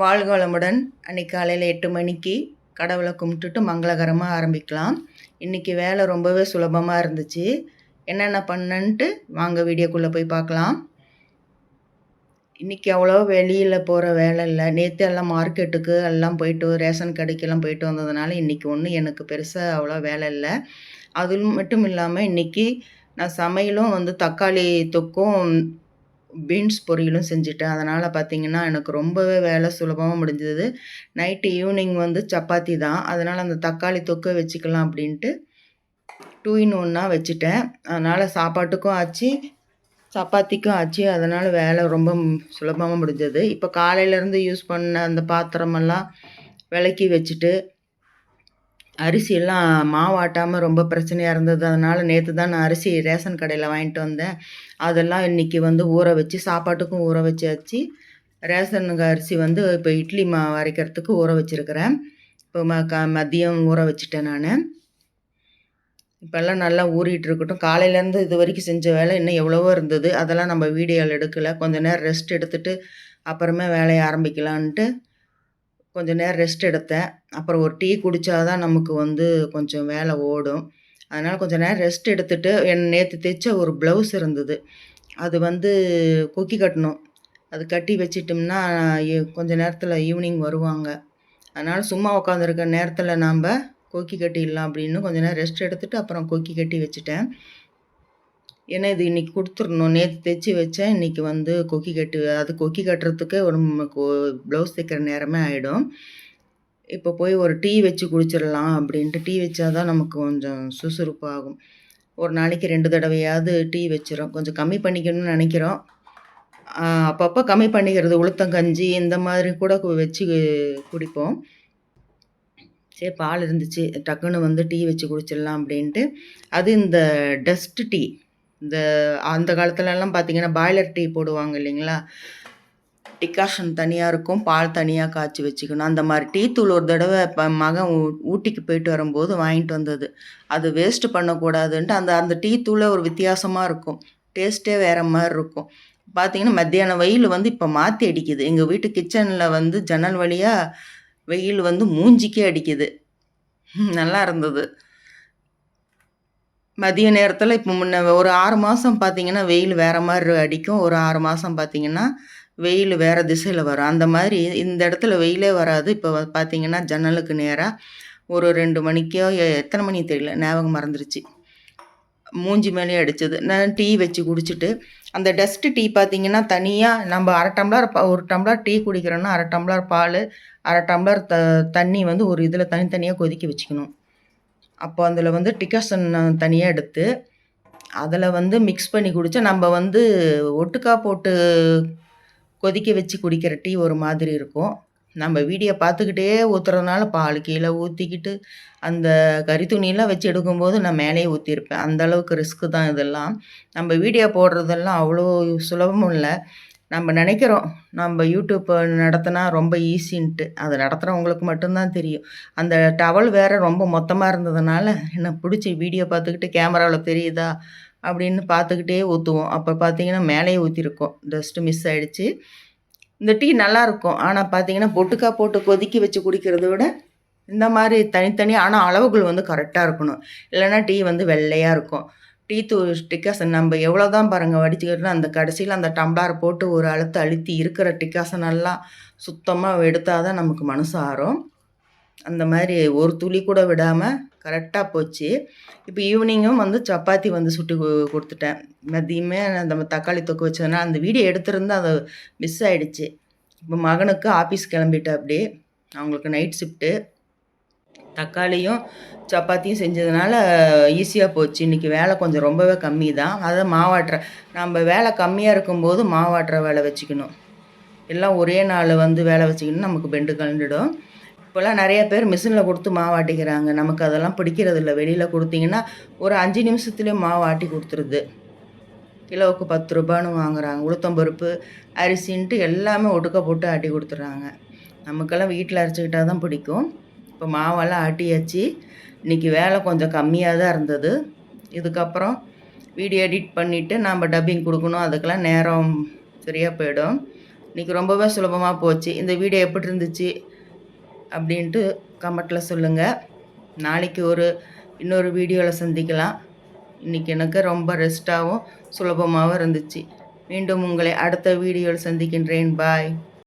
வாழ்க வளமுடன் அன்றைக்கி காலையில் எட்டு மணிக்கு கடவுளை கும்பிட்டுட்டு மங்களகரமாக ஆரம்பிக்கலாம். இன்றைக்கி வேலை ரொம்பவே சுலபமாக இருந்துச்சு. என்னென்ன பண்ணன்ட்டு வாங்க வீடியோக்குள்ளே போய் பார்க்கலாம். இன்றைக்கி அவ்வளோ வெளியில் போகிற வேலை இல்லை. நேற்று எல்லாம் மார்க்கெட்டுக்கு எல்லாம் போயிட்டு ரேஷன் கடைக்கெல்லாம் போயிட்டு வந்ததுனால இன்றைக்கி ஒன்றும் எனக்கு பெருசாக அவ்வளோ வேலை இல்லை. அது மட்டும் இல்லாமல் இன்றைக்கி நான் சமையலும் வந்து தக்காளி தொக்கும் பீன்ஸ் பொரியலும் செஞ்சுட்டேன். அதனால் பார்த்திங்கன்னா எனக்கு ரொம்பவே வேலை சுலபமாக முடிஞ்சது. நைட்டு ஈவினிங் வந்து சப்பாத்தி தான். அதனால் அந்த தக்காளி தொக்கை வச்சுக்கலாம் அப்படின்ட்டு டூ இன் ஒன்னாக வச்சுட்டேன். அதனால் சாப்பாட்டுக்கும் ஆச்சு சப்பாத்திக்கும் ஆச்சு. அதனால் வேலை ரொம்ப சுலபமாக முடிஞ்சது. இப்போ காலையிலேருந்து யூஸ் பண்ண அந்த பாத்திரமெல்லாம் விளக்கி வச்சுட்டு அரிசியெல்லாம் மாவாட்டாமல் ரொம்ப பிரச்சனையாக இருந்தது. அதனால் நேற்று தான் நான் அரிசி ரேஷன் கடையில் வாங்கிட்டு வந்தேன். அதெல்லாம் இன்றைக்கி வந்து ஊற வச்சு சாப்பாட்டுக்கும் ஊற வச்சாச்சு. ரேஷனுக்கு அரிசி வந்து இப்போ இட்லி மா அரைக்கிறதுக்கு ஊற வச்சுருக்கிறேன். இப்போ ம க மதியம் ஊற வச்சுட்டேன் நான். இப்போல்லாம் நல்லா ஊறிட்டு இருக்கட்டும். காலையிலேருந்து இது வரைக்கும் செஞ்ச வேலை இன்னும் எவ்வளவோ இருந்தது. அதெல்லாம் நம்ம வீடியோவில் எடுக்கலை. கொஞ்ச நேரம் ரெஸ்ட் எடுத்துகிட்டு அப்புறமே வேலையை ஆரம்பிக்கலான்ட்டு கொஞ்சம் நேரம் ரெஸ்ட் எடுத்தேன். அப்புறம் ஒரு டீ குடித்தா தான் நமக்கு வந்து கொஞ்சம் வேலை ஓடும். அதனால் கொஞ்சம் நேரம் ரெஸ்ட் எடுத்துகிட்டு என் நேற்று தைச்ச ஒரு ப்ளவுஸ் இருந்தது. அது வந்து கொக்கி கட்டணும். அது கட்டி வச்சிட்டோம்னா கொஞ்சம் நேரத்தில் ஈவினிங் வருவாங்க. அதனால் சும்மா உட்காந்துருக்க நேரத்தில் நாம் கொக்கி கட்டிடலாம் அப்படின்னு கொஞ்சம் நேரம் ரெஸ்ட் எடுத்துகிட்டு அப்புறம் கொக்கி கட்டி வச்சுட்டேன். ஏன்னா இது இன்றைக்கி கொடுத்துடணும் நேற்று தைச்சி வச்சேன். இன்றைக்கி வந்து கொக்கி கட்டு அது கொக்கி கட்டுறதுக்கே ஒரு ப்ளவுஸ் தைக்கிற நேரமே ஆகிடும் இப்போ போய் ஒரு டீ வச்சு குடிச்சிடலாம் அப்படின்ட்டு டீ வச்சா தான் நமக்கு கொஞ்சம் சுறுசுறுப்பாகும் ஒரு நாளைக்கு ரெண்டு தடவையாவது டீ வச்சிடும் கொஞ்சம் கம்மி பண்ணிக்கணும்னு நினைக்கிறோம். அப்பப்போ கம்மி பண்ணிக்கிறது உளுத்தங்கஞ்சி இந்த மாதிரி கூட வச்சு குடிப்போம். சரி பால் இருந்துச்சு. டக்குன்னு வந்து டீ வச்சு குடிச்சிடலாம் அப்படின்ட்டு. அது இந்த டஸ்ட் டீ. இந்த அந்த காலத்துலலாம் பார்த்திங்கன்னா பாய்லர் டீ போடுவாங்க இல்லைங்களா? டிகாஷன் தனியாக இருக்கும் பால் தனியாக காய்ச்சி வச்சுக்கணும். அந்த மாதிரி டீ தூள் ஒரு தடவை இப்போ மகன் ஊட்டிக்கு போயிட்டு வரும்போது வாங்கிட்டு வந்தது. அது வேஸ்ட்டு பண்ணக்கூடாதுன்ட்டு அந்த அந்த டீ தூளை ஒரு வித்தியாசமாக இருக்கும். டேஸ்ட்டே வேறு மாதிரி இருக்கும். பார்த்திங்கன்னா மத்தியானம் வெயில் வந்து இப்போ மாற்றி அடிக்குது. எங்கள் வீட்டு கிச்சனில் வந்து ஜன்னல் வழியாக வெயில் வந்து மூஞ்சிக்கே அடிக்குது. நல்லா இருந்தது. மதிய நேரத்தில் இப்போ முன்ன ஒரு ஆறு மாதம் பார்த்திங்கன்னா வெயில் வேறு மாதிரி அடிக்கும். ஒரு ஆறு மாதம் பார்த்திங்கன்னா வெயில் வேறு திசையில் வரும். அந்த மாதிரி இந்த இடத்துல வெயிலே வராது. இப்போ பார்த்திங்கன்னா ஜன்னலுக்கு நேராக ஒரு ரெண்டு மணிக்கோ எத்தனை மணி தெரியல. ஞாபகம் மறந்துருச்சு. மூஞ்சி மேலே அடித்தது நான் டீ வச்சு குடிச்சிட்டு அந்த டஸ்ட்டு டீ பார்த்திங்கன்னா தனியாக நம்ம அரை டம்ளர் ஒரு டம்ளர் டீ குடிக்கிறோன்னா அரை டம்ளர் பால் அரை டம்ளர் த தண்ணி வந்து ஒரு இதில் தனித்தனியாக கொதிக்க வச்சுக்கணும். அப்போ அதில் வந்து டிகாசன் தனியாக எடுத்து அதில் வந்து மிக்ஸ் பண்ணி குடித்தா நம்ம வந்து ஒட்டுக்கா போட்டு கொதிக்க வச்சு குடிக்கிற டீ ஒரு மாதிரி இருக்கும். நம்ம வீடியோ பார்த்துக்கிட்டே ஊற்றுறதுனால பால் கீழே ஊற்றிக்கிட்டு அந்த கறி துணியெல்லாம் வச்சு எடுக்கும்போது நான் மேலேயே ஊற்றிருப்பேன் அந்தளவுக்கு ரிஸ்க்கு தான் இதெல்லாம். நம்ம வீடியோ போடுறதெல்லாம் அவ்வளோ சுலபமும் இல்லை. நம்ம நினைக்கிறோம் நம்ம யூடியூப் நடத்தினா ரொம்ப ஈஸின்ட்டு அதை நடத்துகிறவங்களுக்கு மட்டும்தான் தெரியும். அந்த டவல் வேறு ரொம்ப மொத்தமாக இருந்ததுனால என்ன பிடிச்சி வீடியோ பார்த்துக்கிட்டு கேமராவில் தெரியுதா? அப்படின்னு பார்த்துக்கிட்டே ஊற்றுவோம் அப்போ பார்த்தீங்கன்னா மேலேயே ஊற்றிருக்கோம் டஸ்ட்டு மிஸ் ஆகிடுச்சு இந்த டீ நல்லாயிருக்கும். ஆனால் பார்த்தீங்கன்னா பொட்டுக்கா போட்டு கொதிக்க வச்சு குடிக்கிறத விட இந்த மாதிரி தனித்தனியாக ஆனால் அளவுகள் வந்து கரெக்டாக இருக்கணும். இல்லைன்னா டீ வந்து வெள்ளையாக இருக்கும். டீ தூ டிக்காசன் நம்ம எவ்வளோ தான் பாருங்கள் வடிச்சுக்கிட்டோம் அந்த கடைசியில் அந்த டம்ளார் போட்டு ஒரு அழுத்து அழுத்தி இருக்கிற டிக்காசனெல்லாம் சுத்தமாக எடுத்தால் தான் நமக்கு மனசு ஆறும். அந்த மாதிரி ஒரு துளி கூட விடாமல் கரெக்டாக போச்சு. இப்போ ஈவினிங்கும் வந்து சப்பாத்தி வந்து சுட்டு கொடுத்துட்டேன். மதியமே நம்ம தக்காளி தொக்கு வச்சதுனால அந்த வீடியோ எடுத்திருந்தால் அது மிஸ் ஆகிடுச்சு இப்போ மகனுக்கு ஆஃபீஸ் கிளம்பிட்டேன் அப்படியே அவங்களுக்கு நைட் ஷிஃப்ட்டு தக்காளியும் சப்பாத்தியும் செஞ்சதுனால ஈஸியாக போச்சு. இன்றைக்கி வேலை கொஞ்சம் ரொம்பவே கம்மி தான் அதை மாவாட்டுற நம்ம வேலை கம்மியாக இருக்கும்போது மாவாட்டுற வேலை வச்சுக்கணும். எல்லாம் ஒரே நாள் வந்து வேலை வச்சுக்கணும் நமக்கு பெண்டு கலந்துடும். இப்போல்லாம் நிறைய பேர் மிஷினில் கொடுத்து மாவாட்டிக்கிறாங்க. நமக்கு அதெல்லாம் பிடிக்கிறது இல்லை வெளியில் கொடுத்தீங்கன்னா ஒரு அஞ்சு நிமிஷத்துலேயே மாவாட்டி கொடுத்துருது. கிலோவுக்கு பத்து ரூபான்னு வாங்குறாங்க. உளுத்தம்பருப்பு அரிசின்ட்டு எல்லாமே ஒடுக்க போட்டு ஆட்டி கொடுத்துட்றாங்க. நமக்கெல்லாம் வீட்டில் அரைச்சிக்கிட்டால் தான் பிடிக்கும். இப்போ மாவெல்லாம் ஆட்டியாச்சு. இன்றைக்கி வேலை கொஞ்சம் கம்மியாக தான் இருந்தது. இதுக்கப்புறம் வீடியோ எடிட் பண்ணிவிட்டு நாம் டப்பிங் கொடுக்கணும். அதுக்கெல்லாம் நேரம் சரியாக போயிடும். இன்றைக்கி ரொம்பவே சுலபமாக போச்சு. இந்த வீடியோ எப்படி இருந்துச்சு அப்படின்ட்டு கமெண்ட்டில் சொல்லுங்கள் நாளைக்கு ஒரு இன்னொரு வீடியோவில் சந்திக்கலாம். இன்றைக்கி எனக்கு ரொம்ப ரெஸ்ட்டாகவும் சுலபமாகவும் இருந்துச்சு. மீண்டும் உங்களை அடுத்த வீடியோவில் சந்திக்கின்றேன். பாய்